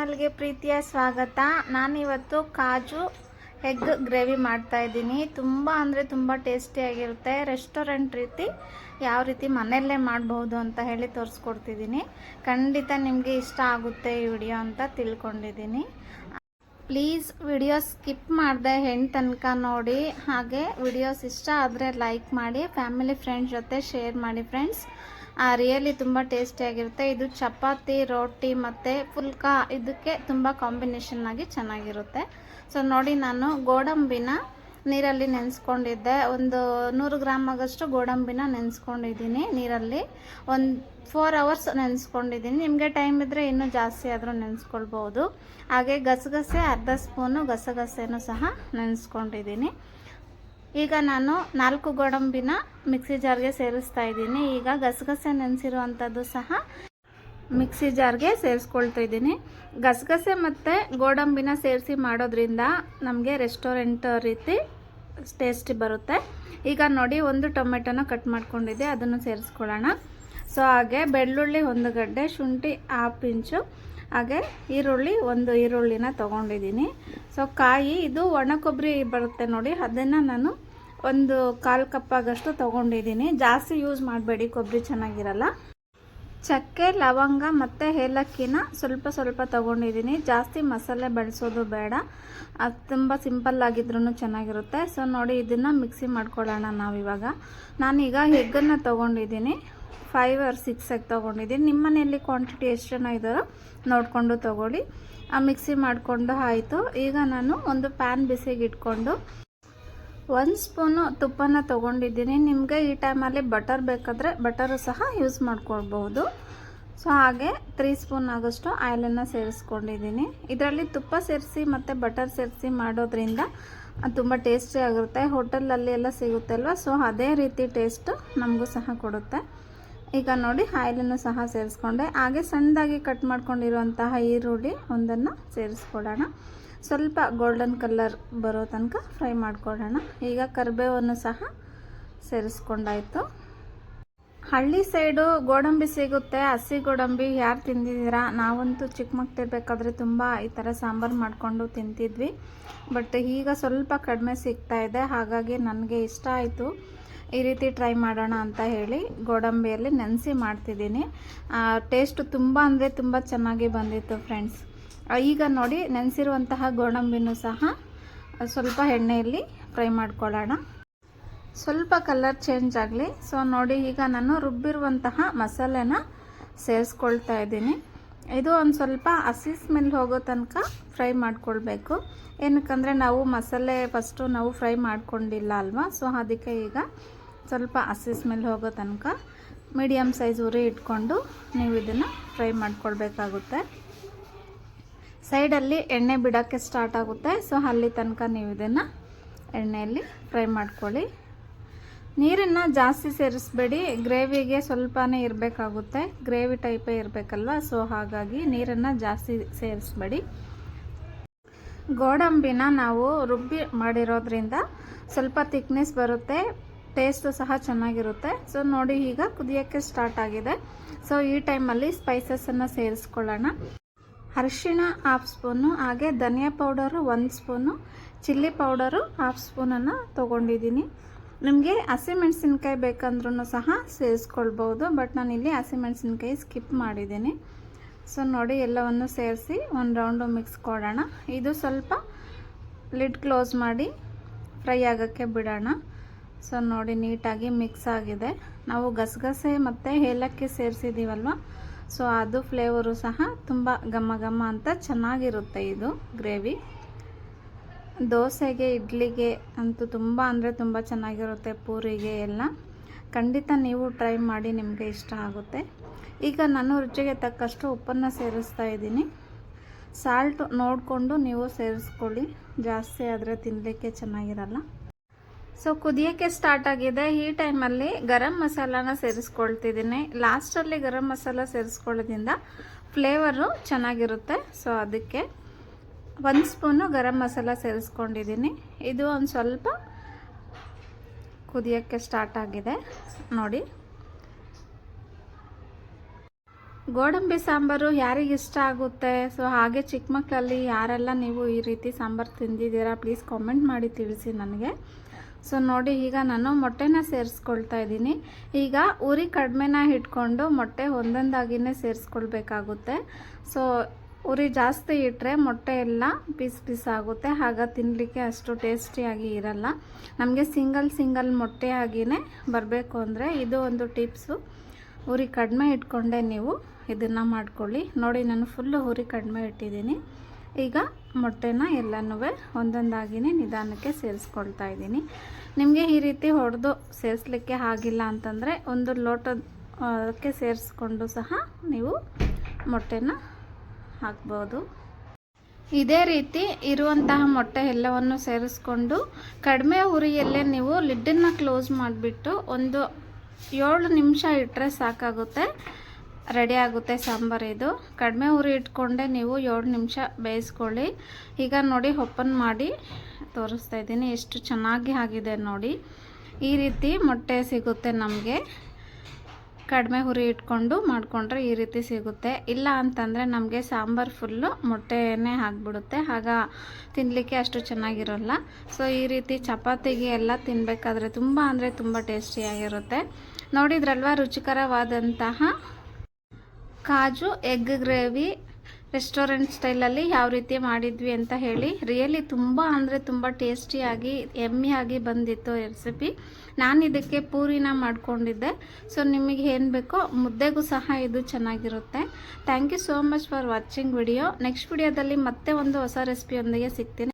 ಚಾನಲ್ಗೆ ಪ್ರೀತಿಯ ಸ್ವಾಗತ. ನಾನಿವತ್ತು ಕಾಜು ಎಗ್ ಗ್ರೇವಿ ಮಾಡ್ತಾ ಇದ್ದೀನಿ. ತುಂಬ ಅಂದರೆ ತುಂಬ ಟೇಸ್ಟಿಯಾಗಿರುತ್ತೆ ರೆಸ್ಟೋರೆಂಟ್ ರೀತಿ ಯಾವ ರೀತಿ ಮನೆಯಲ್ಲೇ ಮಾಡಬಹುದು ಅಂತ ಹೇಳಿ ತೋರಿಸ್ಕೊಡ್ತಿದ್ದೀನಿ. ಖಂಡಿತ ನಿಮಗೆ ಇಷ್ಟ ಆಗುತ್ತೆ ಈ ವಿಡಿಯೋ ಅಂತ ತಿಳ್ಕೊಂಡಿದ್ದೀನಿ. ಪ್ಲೀಸ್ ವಿಡಿಯೋ ಸ್ಕಿಪ್ ಮಾಡಿದೆ ಹೆಣ್ಣು ತನಕ ನೋಡಿ. ಹಾಗೆ ವಿಡಿಯೋಸ್ ಇಷ್ಟ ಆದರೆ ಲೈಕ್ ಮಾಡಿ, ಫ್ಯಾಮಿಲಿ, ಫ್ರೆಂಡ್ಸ್ ಜೊತೆ ಶೇರ್ ಮಾಡಿ, ಫ್ರೆಂಡ್ಸ್. ರಿಯಲಿ ತುಂಬ ಟೇಸ್ಟಿಯಾಗಿರುತ್ತೆ ಇದು ಚಪಾತಿ, ರೋಟಿ ಮತ್ತು ಫುಲ್ಕಾ ಇದಕ್ಕೆ ತುಂಬ ಕಾಂಬಿನೇಷನ್ ಆಗಿ ಚೆನ್ನಾಗಿರುತ್ತೆ. ಸೊ, ನೋಡಿ ನಾನು ಗೋಡಂಬಿನ ನೀರಲ್ಲಿ ನೆನೆಸ್ಕೊಂಡಿದ್ದೆ. ಒಂದು ನೂರು ಗ್ರಾಮ್ ಆಗಷ್ಟು ಗೋಡಂಬಿನ ನೆನೆಸ್ಕೊಂಡಿದ್ದೀನಿ ನೀರಲ್ಲಿ. ಒಂದು ಫೋರ್ ಅವರ್ಸ್ ನೆನೆಸ್ಕೊಂಡಿದ್ದೀನಿ. ನಿಮಗೆ ಟೈಮ್ ಇದ್ದರೆ ಇನ್ನೂ ಜಾಸ್ತಿ ಆದರೂ ನೆನೆಸ್ಕೊಳ್ಬೋದು. ಹಾಗೆ ಗಸಗಸೆ, ಅರ್ಧ ಸ್ಪೂನು ಗಸಗಸೆನೂ ಸಹ ನೆನೆಸ್ಕೊಂಡಿದ್ದೀನಿ. ಈಗ ನಾನು ನಾಲ್ಕು ಗೋಡಂಬಿನ ಮಿಕ್ಸಿ ಜಾರ್ಗೆ ಸೇರಿಸ್ತಾ ಇದ್ದೀನಿ. ಈಗ ಗಸಗಸೆ ನೆನೆಸಿರುವಂಥದ್ದು ಸಹ ಮಿಕ್ಸಿ ಜಾರ್ಗೆ ಸೇರಿಸ್ಕೊಳ್ತಾ ಇದ್ದೀನಿ. ಗಸಗಸೆ ಮತ್ತು ಗೋಡಂಬಿನ ಸೇರಿಸಿ ಮಾಡೋದ್ರಿಂದ ನಮಗೆ ರೆಸ್ಟೋರೆಂಟ್ ರೀತಿ ಟೇಸ್ಟಿ ಬರುತ್ತೆ. ಈಗ ನೋಡಿ ಒಂದು ಟೊಮೆಟೊನ ಕಟ್ ಮಾಡ್ಕೊಂಡಿದ್ದೆ, ಅದನ್ನು ಸೇರಿಸ್ಕೊಳ್ಳೋಣ. ಸೊ ಹಾಗೆ ಬೆಳ್ಳುಳ್ಳಿ ಒಂದು ಗಡ್ಡೆ, ಶುಂಠಿ, ಹಾಫ್ ಇಂಚು ಹಾಗೆ ಈರುಳ್ಳಿ, ಒಂದು ಈರುಳ್ಳಿನ ತೊಗೊಂಡಿದ್ದೀನಿ. ಸೊ ಕಾಯಿ, ಇದು ಒಣ ಕೊಬ್ಬರಿ ಬರುತ್ತೆ ನೋಡಿ, ಅದನ್ನು ನಾನು ಒಂದು ಕಾಲು ಕಪ್ಪಾಗಷ್ಟು ತೊಗೊಂಡಿದ್ದೀನಿ. ಜಾಸ್ತಿ ಯೂಸ್ ಮಾಡಬೇಡಿ, ಕೊಬ್ಬರಿ ಚೆನ್ನಾಗಿರಲ್ಲ. ಚಕ್ಕೆ, ಲವಂಗ ಮತ್ತು ಏಲಕ್ಕಿನ ಸ್ವಲ್ಪ ಸ್ವಲ್ಪ ತೊಗೊಂಡಿದ್ದೀನಿ. ಜಾಸ್ತಿ ಮಸಾಲೆ ಬಳಸೋದು ಬೇಡ. ಅದು ತುಂಬ ಸಿಂಪಲ್ ಆಗಿದ್ರೂ ಚೆನ್ನಾಗಿರುತ್ತೆ. ಸೊ ನೋಡಿ, ಇದನ್ನು ಮಿಕ್ಸಿ ಮಾಡ್ಕೊಳ್ಳೋಣ ನಾವಿವಾಗ. ನಾನೀಗ ಎಗ್ಗನ್ನು ತೊಗೊಂಡಿದ್ದೀನಿ. ಫೈವ್ ಆರ್ ಸಿಕ್ಸಾಗಿ ತೊಗೊಂಡಿದ್ದೀನಿ. ನಿಮ್ಮ ಮನೆಯಲ್ಲಿ ಕ್ವಾಂಟಿಟಿ ಎಷ್ಟು ಜನ ಇದ್ದಾರೋ ನೋಡಿಕೊಂಡು ತೊಗೊಳ್ಳಿ. ಆ ಮಿಕ್ಸಿ ಮಾಡಿಕೊಂಡು ಆಯಿತು. ಈಗ ನಾನು ಒಂದು ಪ್ಯಾನ್ ಬಿಸಿಗೆ ಇಟ್ಕೊಂಡು ಒಂದು ಸ್ಪೂನು ತುಪ್ಪನ ತೊಗೊಂಡಿದ್ದೀನಿ. ನಿಮಗೆ ಈ ಟೈಮಲ್ಲಿ ಬಟರ್ ಬೇಕಾದರೆ ಬಟರು ಸಹ ಯೂಸ್ ಮಾಡ್ಕೊಳ್ಬೋದು ಸೊ ಹಾಗೆ ತ್ರೀ ಸ್ಪೂನ್ ಆಗೋಷ್ಟು ಆಯಿಲನ್ನು ಸೇರಿಸ್ಕೊಂಡಿದ್ದೀನಿ. ಇದರಲ್ಲಿ ತುಪ್ಪ ಸೇರಿಸಿ ಮತ್ತು ಬಟರ್ ಸೇರಿಸಿ ಮಾಡೋದ್ರಿಂದ ತುಂಬ ಟೇಸ್ಟಿ ಆಗಿರುತ್ತೆ ಹೋಟೆಲಲ್ಲಿ ಎಲ್ಲ ಸಿಗುತ್ತಲ್ವ? ಸೊ ಅದೇ ರೀತಿ ಟೇಸ್ಟು ನಮಗೂ ಸಹ ಕೊಡುತ್ತೆ. ಈಗ ನೋಡಿ ಆಯಿಲನ್ನು ಸಹ ಸೇರಿಸ್ಕೊಂಡೆ. ಹಾಗೆ ಸಣ್ಣದಾಗಿ ಕಟ್ ಮಾಡ್ಕೊಂಡಿರುವಂತಹ ಈರುಳ್ಳಿ ಒಂದನ್ನು ಸೇರಿಸ್ಕೊಡೋಣ. ಸ್ವಲ್ಪ ಗೋಲ್ಡನ್ ಕಲರ್ ಬರೋ ತನಕ ಫ್ರೈ ಮಾಡ್ಕೊಳ್ಳೋಣ ಈಗ ಕರಿಬೇವನ್ನು ಸಹ ಸೇರಿಸ್ಕೊಂಡಾಯಿತು. ಹಳ್ಳಿ ಸೈಡು ಗೋಡಂಬಿ ಸಿಗುತ್ತೆ. ಹಸಿ ಗೋಡಂಬಿ ಯಾರು ತಿಂದಿದ್ದೀರಾ? ನಾವಂತೂ ಚಿಕ್ಕ ಮಕ್ಕಳಿರ್ಬೇಕಾದ್ರೆ ತುಂಬ ಈ ಥರ ಸಾಂಬಾರು ಮಾಡಿಕೊಂಡು ತಿಂತಿದ್ವಿ. ಬಟ್ ಈಗ ಸ್ವಲ್ಪ ಕಡಿಮೆ ಸಿಗ್ತಾಯಿದೆ ಹಾಗಾಗಿ ನನಗೆ ಇಷ್ಟ ಆಯಿತು. ಈ ರೀತಿ ಟ್ರೈ ಮಾಡೋಣ ಅಂತ ಹೇಳಿ ಗೋಡಂಬಿಯಲ್ಲಿ ನೆನೆಸಿ ಮಾಡ್ತಿದ್ದೀನಿ. ಟೇಸ್ಟ್ ತುಂಬ ಅಂದರೆ ತುಂಬ ಚೆನ್ನಾಗಿ ಬಂದಿತ್ತು ಫ್ರೆಂಡ್ಸ್ ಈಗ ನೋಡಿ ನೆನೆಸಿರುವಂತಹ ಗೋಡಂಬಿನೂ ಸಹ ಸ್ವಲ್ಪ ಎಣ್ಣೆಯಲ್ಲಿ ಫ್ರೈ ಮಾಡ್ಕೊಳ್ಳೋಣ. ಸ್ವಲ್ಪ ಕಲರ್ ಚೇಂಜ್ ಆಗಲಿ. ಸೊ ನೋಡಿ ಈಗ ನಾನು ರುಬ್ಬಿರುವಂತಹ ಮಸಾಲೆನ ಸೇರಿಸ್ಕೊಳ್ತಾ ಇದ್ದೀನಿ. ಇದು ಒಂದು ಸ್ವಲ್ಪ ಹಸಿ ಸ್ಮೆಲ್ ಹೋಗೋ ತನಕ ಫ್ರೈ ಮಾಡ್ಕೊಳ್ಬೇಕು. ಏನಕ್ಕಂದರೆ ನಾವು ಮಸಾಲೆ ಫಸ್ಟು ನಾವು ಫ್ರೈ ಮಾಡ್ಕೊಂಡಿಲ್ಲ ಅಲ್ವಾ? ಸೊ ಅದಕ್ಕೆ ಈಗ ಸ್ವಲ್ಪ ಹಸಿ ಸ್ಮೆಲ್ ಹೋಗೋ ತನಕ ಮೀಡಿಯಮ್ ಸೈಜ್ ಉರಿ ಇಟ್ಕೊಂಡು ನೀವು ಇದನ್ನು ಫ್ರೈ ಮಾಡ್ಕೊಳ್ಬೇಕಾಗುತ್ತೆ. ಸೈಡಲ್ಲಿ ಎಣ್ಣೆ ಬಿಡೋಕ್ಕೆ ಸ್ಟಾರ್ಟ್ ಆಗುತ್ತೆ. ಸೊ ಅಲ್ಲಿ ತನಕ ನೀವು ಇದನ್ನು ಎಣ್ಣೆಯಲ್ಲಿ ಫ್ರೈ ಮಾಡ್ಕೊಳ್ಳಿ. ನೀರನ್ನು ಜಾಸ್ತಿ ಸೇರಿಸ್ಬೇಡಿ. ಗ್ರೇವಿಗೆ ಸ್ವಲ್ಪನೇ ಇರಬೇಕಾಗುತ್ತೆ. ಗ್ರೇವಿ ಟೈಪೇ ಇರಬೇಕಲ್ವ? ಸೊ ಹಾಗಾಗಿ ನೀರನ್ನು ಜಾಸ್ತಿ ಸೇರಿಸ್ಬೇಡಿ. ಗೋಡಂಬಿನ ನಾವು ರುಬ್ಬಿ ಮಾಡಿರೋದ್ರಿಂದ ಸ್ವಲ್ಪ ತಿಕ್ನೆಸ್ ಬರುತ್ತೆ. ಟೇಸ್ಟು ಸಹ ಚೆನ್ನಾಗಿರುತ್ತೆ. ಸೊ ನೋಡಿ ಈಗ ಕುದಿಯೋಕ್ಕೆ ಸ್ಟಾರ್ಟ್ ಆಗಿದೆ. ಸೊ ಈ ಟೈಮಲ್ಲಿ ಸ್ಪೈಸಸನ್ನು ಸೇರಿಸ್ಕೊಳ್ಳೋಣ. ಅರಿಶಿಣ ಹಾಫ್ ಸ್ಪೂನು ಹಾಗೆ ಧನಿಯಾ ಪೌಡರು ಒಂದು ಸ್ಪೂನು ಚಿಲ್ಲಿ ಪೌಡರು ಹಾಫ್ ಸ್ಪೂನನ್ನು ತೊಗೊಂಡಿದ್ದೀನಿ. ನಿಮಗೆ ಹಸಿಮೆಣ್ಸಿನ್ಕಾಯಿ ಬೇಕಂದ್ರೂ ಸಹ ಸೇರಿಸ್ಕೊಳ್ಬೋದು ಬಟ್ ನಾನಿಲ್ಲಿ ಹಸಿಮೆಣ್ಸಿನ್ಕಾಯಿ ಸ್ಕಿಪ್ ಮಾಡಿದ್ದೀನಿ. ಸೊ ನೋಡಿ ಎಲ್ಲವನ್ನು ಸೇರಿಸಿ ಒಂದು ರೌಂಡು ಮಿಕ್ಸ್ ಕೊಡೋಣ. ಇದು ಸ್ವಲ್ಪ ಲಿಡ್ ಕ್ಲೋಸ್ ಮಾಡಿ ಫ್ರೈ ಆಗೋಕ್ಕೆ ಬಿಡೋಣ. ಸೊ ನೋಡಿ, ನೀಟಾಗಿ ಮಿಕ್ಸ್ ಆಗಿದೆ. ನಾವು ಗಸಗಸೆ ಮತ್ತು ಏಲಕ್ಕಿ ಸೇರಿಸಿದ್ದೀವಲ್ವ ಸೊ ಅದು ಫ್ಲೇವರು ಸಹ ತುಂಬ ಘಮ ಘಮ ಅಂತ ಚೆನ್ನಾಗಿರುತ್ತೆ ಇದು ಗ್ರೇವಿ. ದೋಸೆಗೆ, ಇಡ್ಲಿಗೆ ಅಂತೂ ತುಂಬ ಅಂದರೆ ತುಂಬ ಚೆನ್ನಾಗಿರುತ್ತೆ ಪೂರಿಗೆ ಎಲ್ಲ. ಖಂಡಿತ ನೀವು ಟ್ರೈ ಮಾಡಿ ನಿಮಗೆ ಇಷ್ಟ ಆಗುತ್ತೆ. ಈಗ ನಾನು ರುಚಿಗೆ ತಕ್ಕಷ್ಟು ಉಪ್ಪನ್ನು ಸೇರಿಸ್ತಾ ಇದ್ದೀನಿ. ಸಾಲ್ಟ್ ನೋಡಿಕೊಂಡು ನೀವು ಸೇರಿಸ್ಕೊಳ್ಳಿ. ಜಾಸ್ತಿ ಆದರೆ ತಿನ್ನಲಿಕ್ಕೆ ಚೆನ್ನಾಗಿರಲ್ಲ. ಸೊ ಕುದಿಯೋಕ್ಕೆ ಸ್ಟಾರ್ಟ್ ಆಗಿದೆ. ಈ ಟೈಮಲ್ಲಿ ಗರಂ ಮಸಾಲಾನ ಸೇರಿಸ್ಕೊಳ್ತಿದ್ದೀನಿ. ಲಾಸ್ಟಲ್ಲಿ ಗರಂ ಮಸಾಲ ಸೇರಿಸ್ಕೊಳ್ಳೋದ್ರಿಂದ ಫ್ಲೇವರು ಚೆನ್ನಾಗಿರುತ್ತೆ. ಸೊ ಅದಕ್ಕೆ ಒಂದು ಸ್ಪೂನು ಗರಂ ಮಸಾಲ ಸೇರಿಸ್ಕೊಂಡಿದ್ದೀನಿ. ಇದು ಒಂದು ಸ್ವಲ್ಪ ಕುದಿಯೋಕ್ಕೆ ಸ್ಟಾರ್ಟ್ ಆಗಿದೆ. ನೋಡಿ. ಗೋಡಂಬಿ ಸಾಂಬಾರು ಯಾರಿಗೆ ಇಷ್ಟ ಆಗುತ್ತೆ? ಸೊ ಹಾಗೆ ಚಿಕ್ಕ ಮಕ್ಕಳಲ್ಲಿ ಯಾರೆಲ್ಲ ನೀವು ಈ ರೀತಿ ಸಾಂಬಾರು ತಿಂದಿದ್ದೀರಾ ಪ್ಲೀಸ್ ಕಾಮೆಂಟ್ ಮಾಡಿ ತಿಳಿಸಿ ನನಗೆ. ಸೊ ನೋಡಿ, ಈಗ ನಾನು ಮೊಟ್ಟೆನ ಸೇರಿಸ್ಕೊಳ್ತಾ ಇದ್ದೀನಿ. ಈಗ ಉರಿ ಕಡಿಮೆನ ಇಟ್ಕೊಂಡು ಮೊಟ್ಟೆ ಒಂದೊಂದಾಗಿನೇ ಸೇರಿಸ್ಕೊಳ್ಬೇಕಾಗುತ್ತೆ. ಸೊ ಉರಿ ಜಾಸ್ತಿ ಇಟ್ಟರೆ ಮೊಟ್ಟೆ ಎಲ್ಲ ಪೀಸ್ ಪೀಸ್ ಆಗುತ್ತೆ. ಆಗ ತಿನ್ನಲಿಕ್ಕೆ ಅಷ್ಟು ಟೇಸ್ಟಿಯಾಗಿ ಇರಲ್ಲ. ನಮಗೆ ಸಿಂಗಲ್ ಸಿಂಗಲ್ ಮೊಟ್ಟೆ ಆಗಿಯೇ ಬರಬೇಕು ಅಂದರೆ ಇದು ಒಂದು ಟಿಪ್ಸು. ಉರಿ ಕಡಿಮೆ ಇಟ್ಕೊಂಡೆ ನೀವು ಇದನ್ನು ಮಾಡ್ಕೊಳ್ಳಿ. ನೋಡಿ, ನಾನು ಫುಲ್ಲು ಉರಿ ಕಡಿಮೆ ಇಟ್ಟಿದ್ದೀನಿ. ಈಗ ಮೊಟ್ಟೆನ ಎಲ್ಲನೂ ಒಂದೊಂದಾಗಿನೇ ನಿಧಾನಕ್ಕೆ ಸೇರಿಸ್ಕೊಳ್ತಾ ಇದ್ದೀನಿ. ನಿಮಗೆ ಈ ರೀತಿ ಹೊಡೆದು ಸೇರಿಸ್ಲಿಕ್ಕೆ ಆಗಿಲ್ಲ ಅಂತಂದರೆ ಒಂದು ಲೋಟಕ್ಕೆ ಸೇರಿಸ್ಕೊಂಡು ಸಹ ನೀವು ಮೊಟ್ಟೆನ ಹಾಕ್ಬೋದು. ಇದೇ ರೀತಿ ಇರುವಂತಹ ಮೊಟ್ಟೆ ಎಲ್ಲವನ್ನು ಸೇರಿಸ್ಕೊಂಡು ಕಡಿಮೆ ಉರಿಯಲ್ಲೇ ನೀವು ಲಿಡ್ಡನ್ನು ಕ್ಲೋಸ್ ಮಾಡಿಬಿಟ್ಟು ಒಂದು ಏಳು ನಿಮಿಷ ಇಟ್ಟರೆ ಸಾಕಾಗುತ್ತೆ. ರೆಡಿ ಆಗುತ್ತೆ ಸಾಂಬಾರು ಇದು. ಕಡಿಮೆ ಉರಿ ಇಟ್ಕೊಂಡೆ ನೀವು ಏಳು ನಿಮಿಷ ಬೇಯಿಸ್ಕೊಳ್ಳಿ. ಈಗ ನೋಡಿ ಓಪನ್ ಮಾಡಿ ತೋರಿಸ್ತಾ ಇದ್ದೀನಿ ಎಷ್ಟು ಚೆನ್ನಾಗಿ ಆಗಿದೆ ನೋಡಿ. ಈ ರೀತಿ ಮೊಟ್ಟೆ ಸಿಗುತ್ತೆ ನಮಗೆ. ಕಡಿಮೆ ಹುರಿ ಇಟ್ಕೊಂಡು ಮಾಡಿಕೊಂಡ್ರೆ ಈ ರೀತಿ ಸಿಗುತ್ತೆ. ಇಲ್ಲ ಅಂತಂದರೆ ನಮಗೆ ಸಾಂಬಾರು ಫುಲ್ಲು ಮೊಟ್ಟೆನೇ ಆಗಿಬಿಡುತ್ತೆ. ಆಗ ತಿನ್ನಲಿಕ್ಕೆ ಅಷ್ಟು ಚೆನ್ನಾಗಿರೋಲ್ಲ. ಸೊ ಈ ರೀತಿ ಚಪಾತಿಗೆ ಎಲ್ಲ ತಿನ್ನಬೇಕಾದ್ರೆ ತುಂಬ ಅಂದರೆ ತುಂಬ ಟೇಸ್ಟಿಯಾಗಿರುತ್ತೆ ನೋಡಿದ್ರಲ್ವ ರುಚಿಕರವಾದಂತಹ ಕಾಜು, ಎಗ್ ಗ್ರೇವಿ ರೆಸ್ಟೋರೆಂಟ್ ಸ್ಟೈಲಲ್ಲಿ ಯಾವ ರೀತಿ ಮಾಡಿದ್ವಿ ಅಂತ ಹೇಳಿ. ರಿಯಲಿ ತುಂಬ ಅಂದರೆ ತುಂಬ ಟೇಸ್ಟಿಯಾಗಿ ಎಮ್ಮಿಯಾಗಿ ಬಂದಿತ್ತು ರೆಸಿಪಿ ನಾನು ಇದಕ್ಕೆ ಪೂರಿನ ಮಾಡಿಕೊಂಡಿದ್ದೆ. ಸೊ ನಿಮಗೆ ಏನು ಬೇಕೋ ಮುದ್ದೆಗೂ ಸಹ ಇದು ಚೆನ್ನಾಗಿರುತ್ತೆ. Thank you so much for watching video next ವಿಡಿಯೋದಲ್ಲಿ ಮತ್ತೆ ಒಂದು ಹೊಸ ರೆಸಿಪಿಯೊಂದಿಗೆ ಸಿಗ್ತೀನಿ.